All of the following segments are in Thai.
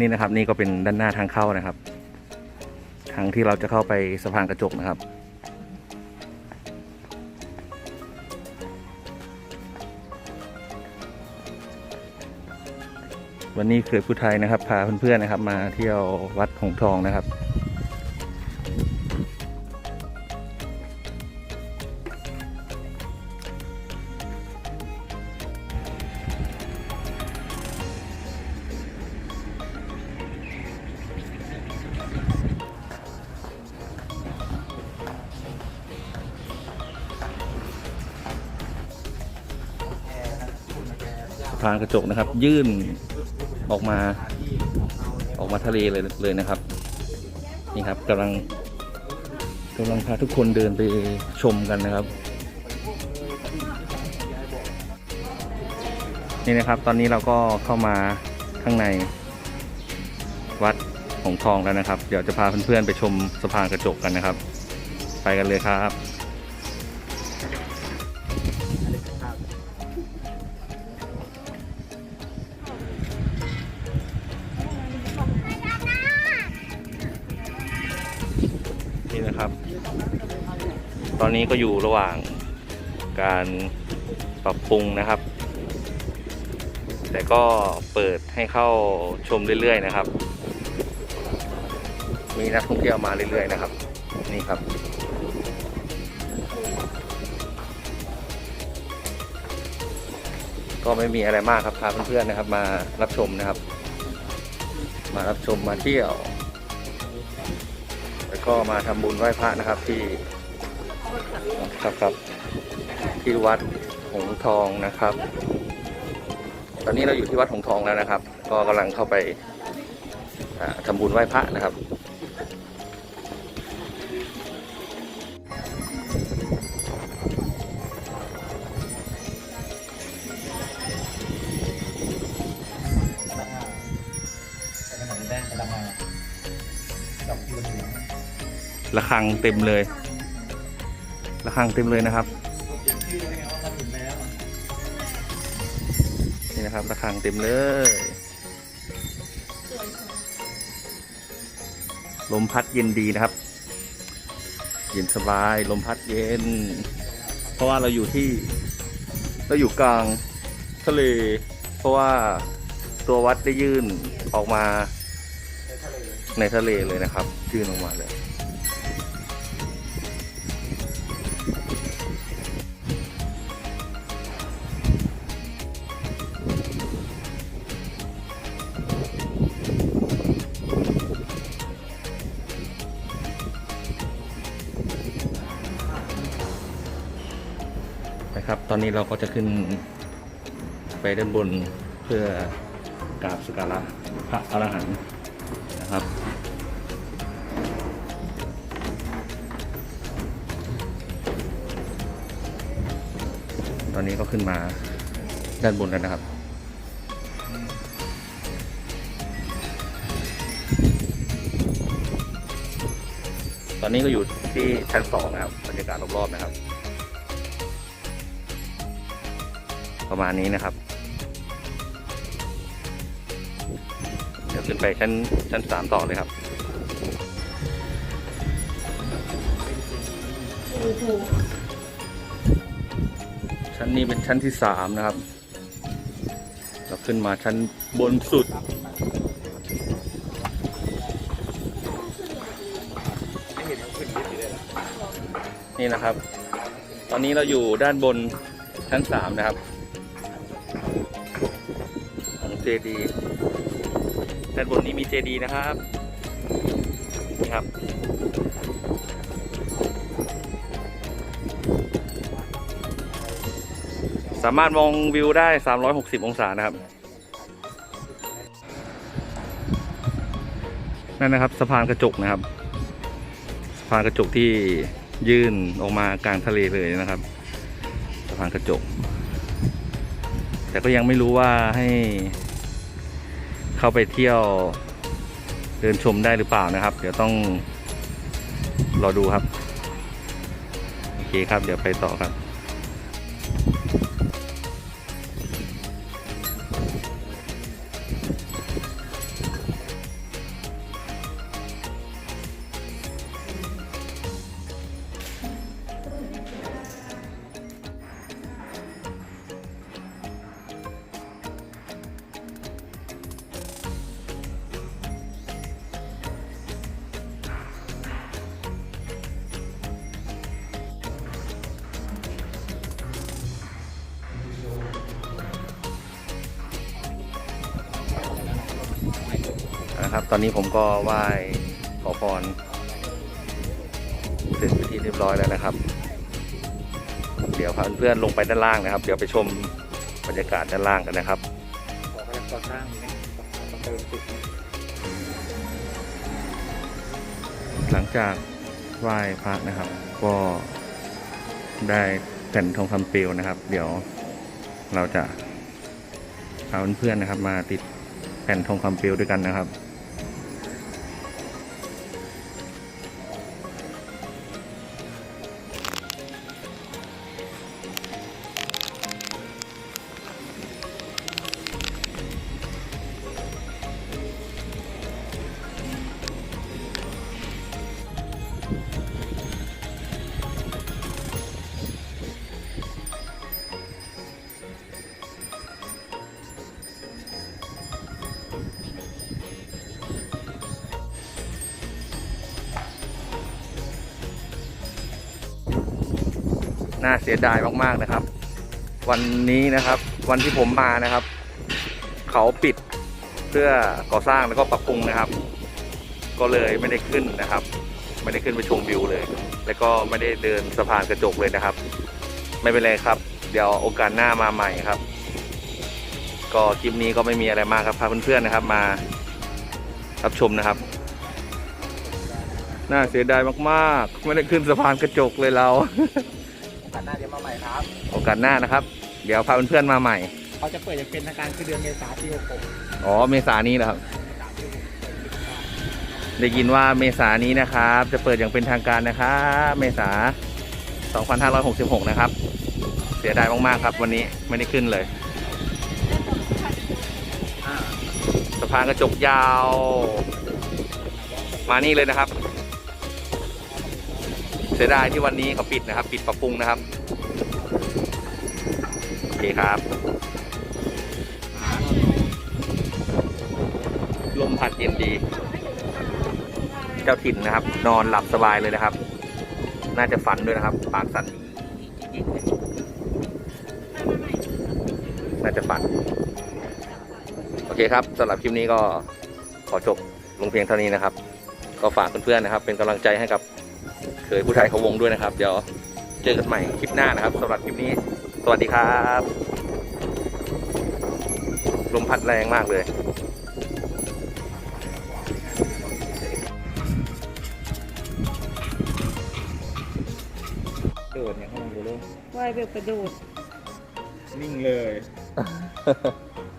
นี่นะครับ นี่ก็เป็นด้านหน้าทางเข้านะครับ ทางที่เราจะเข้าไปสะพานกระจกนะครับ วันนี้เครือผู้ไทยนะครับ พาเพื่อนๆนะครับ มาเที่ยววัดหงทองนะครับ พานกระจกนะครับ ยื่นออกมาออกมาทะเลเลยเลยนะครับ นี่ครับกำลังกำลังพาทุกคนเดินไปชมกันนะครับ นี่นะครับตอนนี้เราก็เข้ามาข้างในวัดหงทองแล้วนะครับ เดี๋ยวจะพาเพื่อนๆไปชมสะพานกระจกกันนะครับ ไปกันเลยครับ ตอนนี้ก็อยู่ระหว่างการปรับปรุงนะครับ แต่ก็เปิดให้เข้าชมเรื่อยๆนะครับ มีนักท่องเที่ยวมาเรื่อยๆนะครับ นี่ครับก็ไม่มีอะไรมากครับพาเพื่อนๆนะครับ มารับชมนะครับ มารับชมมาเที่ยว แล้วก็มาทำบุญไหว้พระนะครับที่ ครับครับที่วัดหงส์ทองนะครับ ตอนนี้เราอยู่ที่วัดหงส์ทองแล้วนะครับ ก็กำลังเข้าไปอ่าทำบุญไหว้พระนะครับระฆังเต็มเลย ระฆังเต็มเลยนะครับนี่นะครับระฆังเต็มเลยลมพัดเย็นดีนะครับ เย็นสบาย ลมพัดเย็น เพราะว่าเราอยู่ที่ เราอยู่กลางทะเล เพราะว่าตัววัดได้ยื่นออกมาในทะเลเลยนะครับ ยื่นออกมาเลย ครับ ตอนนี้เราก็จะขึ้นไปด้านบนเพื่อกราบสักการะพระอรหันต์นะครับตอนนี้ก็ขึ้นมาด้านบนแล้วนะครับ ตอนนี้ก็อยู่ที่ชั้นสองนะครับบรรยากาศรอบๆนะครับ ประมาณนี้นะครับ เดี๋ยวขึ้นไปชั้นชั้นสามต่อเลยครับชั้นนี้เป็นชั้นที่สามนะครับ เราขึ้นมาชั้นบนสุดนี่นะครับ ตอนนี้เราอยู่ด้านบนชั้นสามนะครับ ของเจดีด้านบนนี้มีเจดีนะครับนี่ครับสามารถมองวิวได้ 360 องศานะครับ นั่นนะครับสะพานกระจกนะครับ สะพานกระจกที่ยื่นออกมากลางทะเลเลยนะครับ สะพานกระจก แต่ก็ยังไม่รู้ว่าให้ เข้าไปเที่ยวเดินชมได้หรือเปล่านะครับ เดี๋ยวต้องรอดูครับ โอเคครับ เดี๋ยวไปต่อครับ นะครับ ตอนนี้ผมก็ไหว้ขอพรเสร็จพิธีเรียบร้อยแล้วนะครับ เดี๋ยวพาเพื่อนๆลงไปด้านล่างนะครับ เดี๋ยวไปชมบรรยากาศด้านล่างกันนะครับก่อสร้างหลังจากไหว้พระนะครับ ก็ได้แผ่นทองคำเปลวนะครับ เดี๋ยวเราจะพาเพื่อนๆนะครับ มาติดแผ่นทองคำเปลวด้วยกันนะครับ น่าเสียดายมากๆนะครับ วันนี้นะครับ วันที่ผมมานะครับ เขาปิดเพื่อก่อสร้างแล้วก็ปรับปรุงนะครับ ก็เลยไม่ได้ขึ้นนะครับ ไม่ได้ขึ้นไปชมวิวเลย แล้วก็ไม่ได้เดินสะพานกระจกเลยนะครับ ไม่เป็นไรครับ เดี๋ยวโอกาสหน้ามาใหม่ครับ ก็คลิปนี้ก็ไม่มีอะไรมากครับพาเพื่อนๆนะครับ มารับชมนะครับน่าเสียดายมาก ๆ ไม่ได้ขึ้นสะพานกระจกเลยเราโอกา สหน้าเดี๋ยวมาใหม่ครับ โอกาสหน้านะครับ เดี๋ยวพาเพื่อนๆมาใหม่ เขาจะเปิดอย่างเป็นทางการคือเดือนเมษาปี66อ๋อเมษานี้นะครับ ได้ยินว่าเมษานี้นะครับ จะเปิดอย่างเป็นทางการนะครับเมษา 2566 นะครับ เสียดายมากๆครับ วันนี้ไม่ได้ขึ้นเลยอ่าสะพานกระจกยาว มานี่เลยนะครับเสียดายที่วันนี้เขาปิดนะครับ ปิดปรับปรุงนะครับ โอเคครับ ลมพัดเย็นดี เจ้าถิ่นนะครับ นอนหลับสบายเลยนะครับ น่าจะฝันด้วยนะครับ ปากสั่นน่าจะฝัน โอเคครับสำหรับคลิปนี้ก็ขอจบลงเพียงเท่านี้นะครับ ก็ฝากเพื่อนๆนะครับ เป็นกำลังใจให้กับ เคยผู้ไทยเขาวงด้วยนะครับ เดี๋ยวเจอกันใหม่คลิปหน้านะครับสำหรับคลิปนี้ สวัสดีครับ ลมพัดแรงมากเลยโดดเนี่ยเขาลองดูลูกว่ายแบบกระโดดนิ่งเลย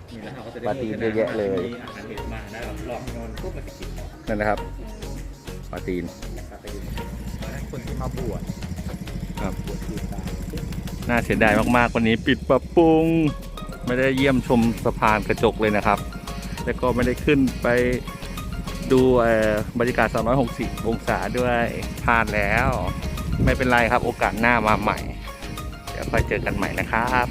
นี่แล้วเขาก็จะได้ปาร์ตี้เยอะแยะเลย มีอาหารเห็ดมาได้แบบลองนอนปุ๊บมันจะกินต่อนั่นนะครับปาตีน มาบวชครับ บวชคือตายน่าเสียดายมากๆวันนี้ปิดปรับปรุง ไม่ได้เยี่ยมชมสะพานกระจกเลยนะครับ แล้วก็ไม่ได้ขึ้นไปดูเอ่อบรรยากาศ 360 องศาด้วยพลาดแล้ว ไม่เป็นไรครับโอกาสหน้ามาใหม่ เดี๋ยวค่อยเจอกันใหม่นะครับ